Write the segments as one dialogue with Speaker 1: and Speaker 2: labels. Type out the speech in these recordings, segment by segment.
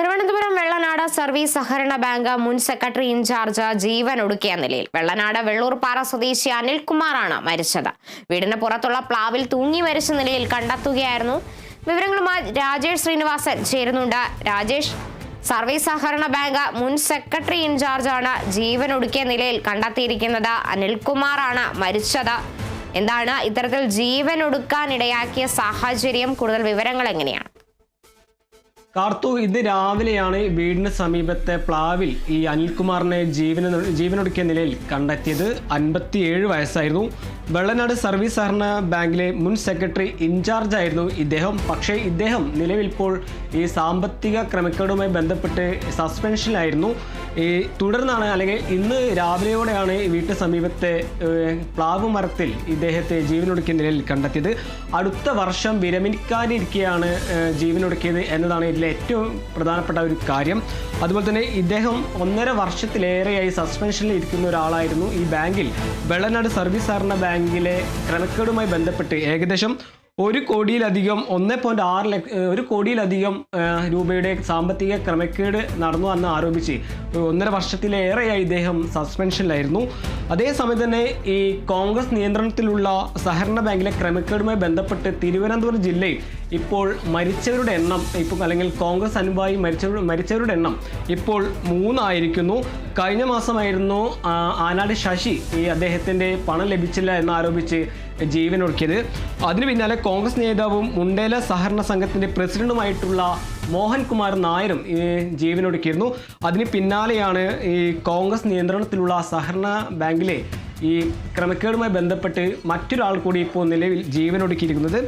Speaker 1: Thiruvananthapuram Vellanad service സഹകരണ bank മുൻ secretary in charge ജീവൻ ഒടുക്കിയ നിലയിൽ വെള്ളനാട് വെള്ളൂർപ്പാറ സ്വദേശി അനിൽകുമാറാണ് മരിച്ചത്. വീടിന് പുറത്തുള്ള പ്ലാവിൽ തൂങ്ങി മരിച്ച നിലയിൽ കണ്ടെത്തുകയായിരുന്നു. വിവരങ്ങളുമായി രാജേഷ് ശ്രീനിവാസൻ ചേരുന്നുണ്ട്. രാജേഷ് സർവീസ് സഹകരണ ബാങ്ക് മുൻ സെക്രട്ടറി ഇൻചാർജാണ് ജീവൻ ഒടുക്കിയ നിലയിൽ കണ്ടെത്തിയിരിക്കുന്നത്. അനിൽകുമാറാണ് മരിച്ചത്. എന്താണ് ഇത്തരത്തിൽ ജീവൻ ഒടുക്കാൻ ഇടയാക്കിയ സാഹചര്യം? കൂടുതൽ വിവരങ്ങൾ എങ്ങനെയാണ്?
Speaker 2: കാർത്തു ഇന്ന് രാവിലെയാണ് വീടിന് സമീപത്തെ പ്ലാവിൽ ഈ അനിൽകുമാറിനെ ജീവന ജീവനൊടുക്കിയ നിലയിൽ കണ്ടെത്തിയത്. അൻപത്തിയേഴ് വയസ്സായിരുന്നു. വെള്ളനാട് സർവീസ് സഹകരണ ബാങ്കിലെ മുൻ സെക്രട്ടറി ഇൻചാർജ് ആയിരുന്നു ഇദ്ദേഹം. പക്ഷേ ഇദ്ദേഹം നിലവിൽ ഇപ്പോൾ ഈ സാമ്പത്തിക ക്രമക്കേടുമായി ബന്ധപ്പെട്ട് സസ്പെൻഷനിലായിരുന്നു. ഈ തുടർന്നാണ് അല്ലെങ്കിൽ ഇന്ന് രാവിലെയോടെയാണ് വീട്ടു സമീപത്തെ പ്ലാവ് മരത്തിൽ ഇദ്ദേഹത്തെ ജീവനൊടുക്കിയ നിലയിൽ കണ്ടെത്തിയത്. അടുത്ത വർഷം വിരമിക്കാനിരിക്കെയാണ് ജീവനൊടുക്കിയത് എന്നതാണ് ഇതിലെ ഏറ്റവും പ്രധാനപ്പെട്ട ഒരു കാര്യം. അതുപോലെ തന്നെ ഇദ്ദേഹം ഒന്നര വർഷത്തിലേറെയായി സസ്പെൻഷനിൽ ഇരിക്കുന്ന ഒരാളായിരുന്നു. ഈ ബാങ്കിൽ വെള്ളനാട് സർവീസ് സഹകരണ ബാങ്കിലെ ക്രമക്കേടുമായി ബന്ധപ്പെട്ട് ഏകദേശം ഒരു കോടിയിലധികം ഒന്ന് പോയിന്റ് ആറ് ലക്ഷ ഒരു കോടിയിലധികം രൂപയുടെ സാമ്പത്തിക ക്രമക്കേട് നടന്നു എന്ന് ആരോപിച്ച് ഒന്നര വർഷത്തിലേറെയായി ഇദ്ദേഹം സസ്പെൻഷനിലായിരുന്നു അതേസമയം തന്നെ ഈ കോൺഗ്രസ് നിയന്ത്രണത്തിലുള്ള സഹകരണ ബാങ്കിലെ ക്രമക്കേടുമായി ബന്ധപ്പെട്ട് തിരുവനന്തപുരം ജില്ലയിൽ ഇപ്പോൾ മരിച്ചവരുടെ എണ്ണം ഇപ്പോൾ അല്ലെങ്കിൽ കോൺഗ്രസ് അനുഭായി മരിച്ചവരുടെ മരിച്ചവരുടെ എണ്ണം ഇപ്പോൾ മൂന്നായിരിക്കുന്നു. കഴിഞ്ഞ മാസമായിരുന്നു ആനാട് ശശി ഈ അദ്ദേഹത്തിന്റെ പണം ലഭിച്ചില്ല എന്നാരോപിച്ച് ജീവനൊടുക്കിയത്. അതിനു പിന്നാലെ കോൺഗ്രസ് നേതാവും മുണ്ടേല സഹകരണ സംഘത്തിന്റെ പ്രസിഡന്റുമായിട്ടുള്ള മോഹൻകുമാർ നായരും ജീവനൊടുക്കിയിരുന്നു. അതിന് പിന്നാലെയാണ് ഈ കോൺഗ്രസ് നിയന്ത്രണത്തിലുള്ള സഹകരണ ബാങ്കിലെ ഈ ക്രമക്കേടുമായി ബന്ധപ്പെട്ട് മറ്റൊരാൾ കൂടി ഇപ്പോൾ നിലവിൽ ജീവനൊടുക്കിയിരിക്കുന്നത്.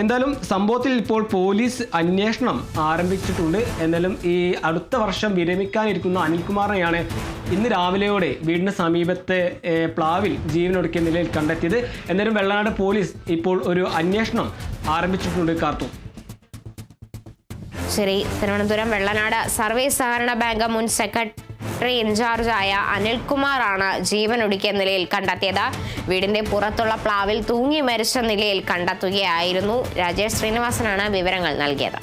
Speaker 2: എന്തായാലും സംഭവത്തിൽ ഇപ്പോൾ പോലീസ് അന്വേഷണം ആരംഭിച്ചിട്ടുണ്ട്. എന്നാലും ഈ അടുത്ത വർഷം വിരമിക്കാനിരിക്കുന്ന അനിൽകുമാറിനെയാണ് ഇന്ന് രാവിലെയോടെ വീടിന് സമീപത്തെ പ്ലാവിൽ ജീവനൊടുക്കിയ നിലയിൽ കണ്ടെത്തിയത്. എന്നാലും വെള്ളനാട് പോലീസ് ഇപ്പോൾ ഒരു അന്വേഷണം ആരംഭിച്ചിട്ടുണ്ട് കാർത്തു.
Speaker 1: ശരി തിരുവനന്തപുരം വെള്ളനാട് സർവേ സഹകരണ ബാങ്ക് മുൻ സെക്രട്ടറി ഇൻചാർജായ അനിൽകുമാറാണ് ജീവൻ ഒടുക്കിയ നിലയിൽ കണ്ടെത്തിയത്. വീടിന്റെ പുറത്തുള്ള പ്ലാവിൽ തൂങ്ങി മരിച്ച നിലയിൽ കണ്ടെത്തുകയായിരുന്നു. രാജേഷ് ശ്രീനിവാസനാണ് വിവരങ്ങൾ നൽകിയത്.